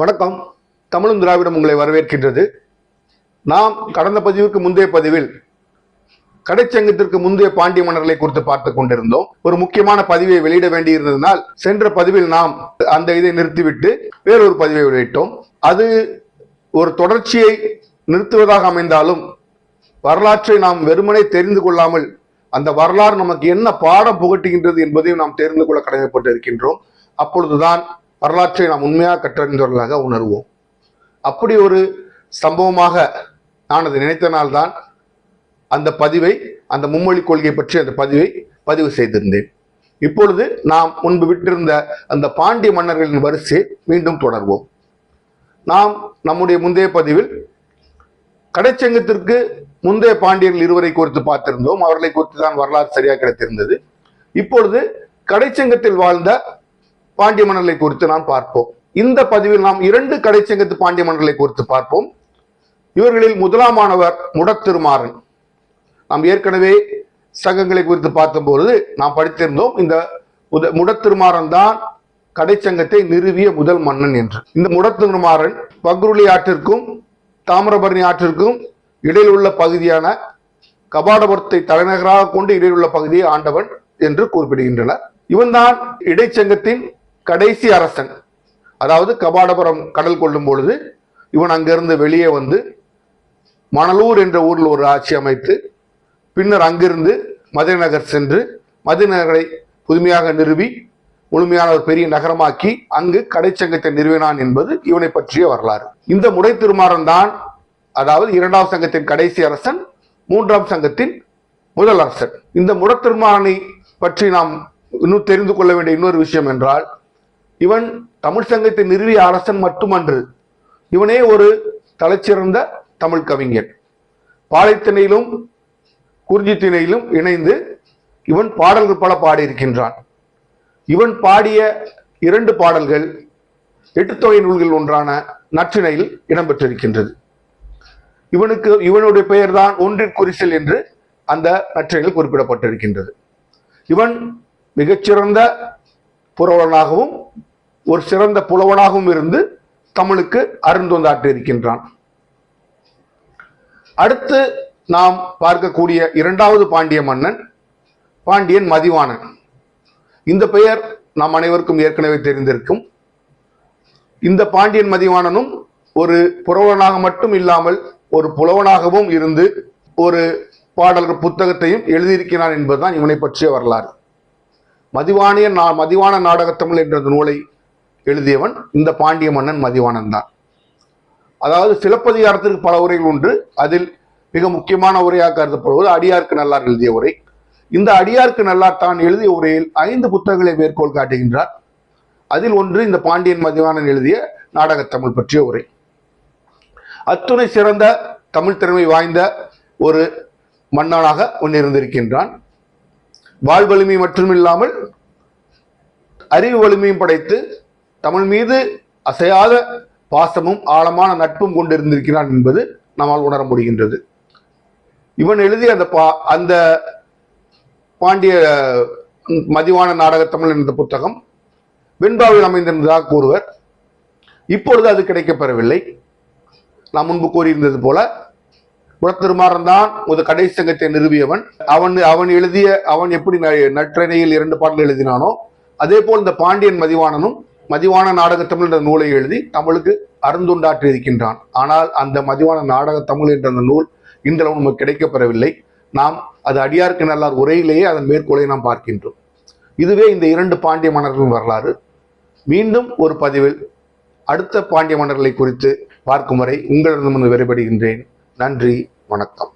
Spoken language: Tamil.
வணக்கம். தமிழும் திராவிடம் உங்களை வரவேற்கின்றது. நாம் கடந்த பதிவுக்கு முந்தைய பதிவில் கடைச்சங்கத்திற்கு முந்தைய பாண்டிய மன்னர்களை குறித்து பார்த்து கொண்டிருந்தோம். ஒரு முக்கியமான பதிவை வெளியிட வேண்டியிருந்ததினால் சென்ற பதிவில் நாம் அந்த இதை நிறுத்திவிட்டு வேறொரு பதிவை வெளியிட்டோம். அது ஒரு தொடர்ச்சியை நிறுத்துவதாக அமைந்தாலும் வரலாற்றை நாம் வெறுமனே தெரிந்து கொள்ளாமல் அந்த வரலாறு நமக்கு என்ன பாடம் புகட்டுகின்றது என்பதையும் நாம் தெரிந்து கொள்ள கடமைப்பட்டு இருக்கின்றோம் அப்பொழுதுதான் வரலாற்றை நாம் உண்மையாக கற்றறிந்தவர்களாக உணர்வோம். அப்படி ஒரு சம்பவமாக நான் அதை நினைத்தனால்தான் அந்த பதிவை அந்த மும்மொழி கொள்கை பற்றி அந்த பதிவை பதிவு செய்திருந்தேன். இப்பொழுது நாம் முன்பு விட்டிருந்த அந்த பாண்டிய மன்னர்களின் வரிசையை மீண்டும் தொடர்வோம். நாம் நம்முடைய முந்தைய பதிவில் கடைச்சங்கத்திற்கு முந்தைய பாண்டியர்கள் இருவரை குறித்து பார்த்திருந்தோம். அவர்களை குறித்து தான் வரலாறு சரியாக கிடைத்திருந்தது. இப்பொழுது கடைச்சங்கத்தில் வாழ்ந்த பாண்டிய மன்னர்களை குறித்து நாம் பார்ப்போம். இந்த பதிவில் நாம் இரண்டு கடைச்சங்கத்து பாண்டிய மன்னர்களை குறித்து பார்ப்போம். இவர்களில் முதலாமானவர் முடத்திருமாறன் நாம் ஏற்கனவே சங்கங்களை குறித்து பார்த்தபொழுது நாம் படித்திருந்தோம் இந்த முத- முடத்திருமாறன் தான் கடைச்சங்கத்தை நிறுவிய முதல் மன்னன் என்று. இந்த முடத்திருமாறன் பக்ருளி ஆற்றிற்கும் தாமிரபரணி ஆற்றிற்கும் இடையில் உள்ள பகுதியான கபாடபுரத்தை தலைநகராக கொண்டு இடையில் உள்ள பகுதியை ஆண்டவன் என்று குறிப்பிடுகின்றனர். இவன்தான் இடைச்சங்கத்தின் கடைசி அரசன் அதாவது கபாடபுரம் கடல் கொள்ளும் பொழுது இவன் அங்கிருந்து வெளியே வந்து மணலூர் என்ற ஊரில் ஒரு ஆட்சி அமைத்து பின்னர் அங்கிருந்து மதுரை நகர் சென்று மதுரை நகரை புதுமையாக நிறுவி முழுமையான ஒரு பெரிய நகரமாக்கி அங்கு கடைச்சங்கத்தை நிறுவினான் என்பது இவனை பற்றிய வரலாறு. இந்த முறை திருமாறன் தான் அதாவது இரண்டாம் சங்கத்தின் கடைசி அரசன் மூன்றாம் சங்கத்தின் முதல் அரசன். இந்த முடத்திருமாறனை பற்றி நாம் இன்னும் தெரிந்து கொள்ள வேண்டிய இன்னொரு விஷயம் என்றால் இவன் தமிழ் சங்கத்தை நிறுவிய அரசன் மட்டுமன்று. இவனே ஒரு தலைச்சிறந்த தமிழ் கவிஞன். பாலைத்திணையிலும் குறிஞ்சித்திணையிலும் இணைந்து இவன் பாடல்கள் பல பாடியிருக்கின்றான். இவன் பாடிய இரண்டு பாடல்கள் எட்டுத்தொகை நூல்கள் ஒன்றான நற்றிணையில் இடம்பெற்றிருக்கின்றது. இவனுக்கு இவனுடைய பெயர்தான் ஒன்றின் குறிசல் என்று அந்த நற்றினையில் குறிப்பிடப்பட்டிருக்கின்றது. இவன் மிகச்சிறந்த புரவலனாகவும் ஒரு சிறந்த புலவனாகவும் இருந்து தமிழுக்கு அருந்தொந்தாற்றி இருக்கின்றான். அடுத்து நாம் பார்க்கக்கூடிய இரண்டாவது பாண்டிய மன்னன் பாண்டியன் மதிவாணன். இந்த பெயர் நாம் அனைவருக்கும் ஏற்கனவே தெரிந்திருக்கும். இந்த பாண்டியன் மதிவாணனும் ஒரு புரவனாக மட்டும் இல்லாமல் ஒரு புலவனாகவும் இருந்து ஒரு பாடல்கள் புத்தகத்தையும் எழுதியிருக்கிறான் என்பதுதான் இவனை பற்றிய வரலாறு. மதிவாணிய நா மதிவான நாடகத்தமிழ் என்ற நூலை எழுதியவன் இந்த பாண்டிய மன்னன் மதிவாணன் தான் அதாவது சிலப்பதிகாரத்திற்கு பல உரைகள் உண்டு. அதில் மிக முக்கியமான உரையாக கருதப்படுவது அடியார்க்கு நல்லார் எழுதிய உரை. இந்த அடியார்க்கு நல்லார் தான் எழுதிய உரையில் ஐந்து புத்தகங்களை மேற்கோள் காட்டுகின்றார். அதில் ஒன்று இந்த பாண்டியன் மதிவாணன் எழுதிய நாடகத்தமிழ் பற்றிய உரை. அத்துணை சிறந்த தமிழ் திறமை வாய்ந்த ஒரு மன்னனாக முன்னிருந்திருக்கின்றான். வாழ் வலிமை மட்டுமில்லாமல் அறிவு வலிமையும் படைத்து தமிழ் மீது அசையாத பாசமும் ஆழமான நட்பும் கொண்டிருந்திருக்கிறான் என்பது நம்மால் உணர முடிகின்றது. இவன் எழுதிய அந்த பா அந்த பாண்டிய மதிவான நாடக தமிழ் என்ற புத்தகம் வெண்பாவில் அமைந்திருந்ததாக கூறுவர். இப்பொழுது அது கிடைக்கப்பெறவில்லை. நான் முன்பு கூறியிருந்தது போல குலத்திருமாறன் தான் ஒரு கடைசி சங்கத்தை நிறுவியவன். அவன் அவன் எழுதிய அவன் எப்படி ந- இரண்டு பாடல்கள் எழுதினானோ அதே போல் இந்த பாண்டியன் மதிவாணனும் மதிவான நாடக தமிழ் என்ற நூலை எழுதி தமிழுக்கு அருந்துண்டாற்றி இருக்கின்றான் ஆனால் அந்த மதிவான நாடகத்தமிழ் என்ற அந்த நூல் இன்றளவு நமக்கு கிடைக்கப்பெறவில்லை. நாம் அது அடியார்க்கு நல்லார் உரையிலேயே அதன் மேற்கோளை நாம் பார்க்கின்றோம். இதுவே இந்த இரண்டு பாண்டிய மன்னர்களின் வரலாறு. மீண்டும் ஒரு பதிவில் அடுத்த பாண்டிய மன்னர்களை குறித்து பார்க்கும் வரை உங்களிடமிருந்து விரைபடுகின்றேன் நன்றி வணக்கம்.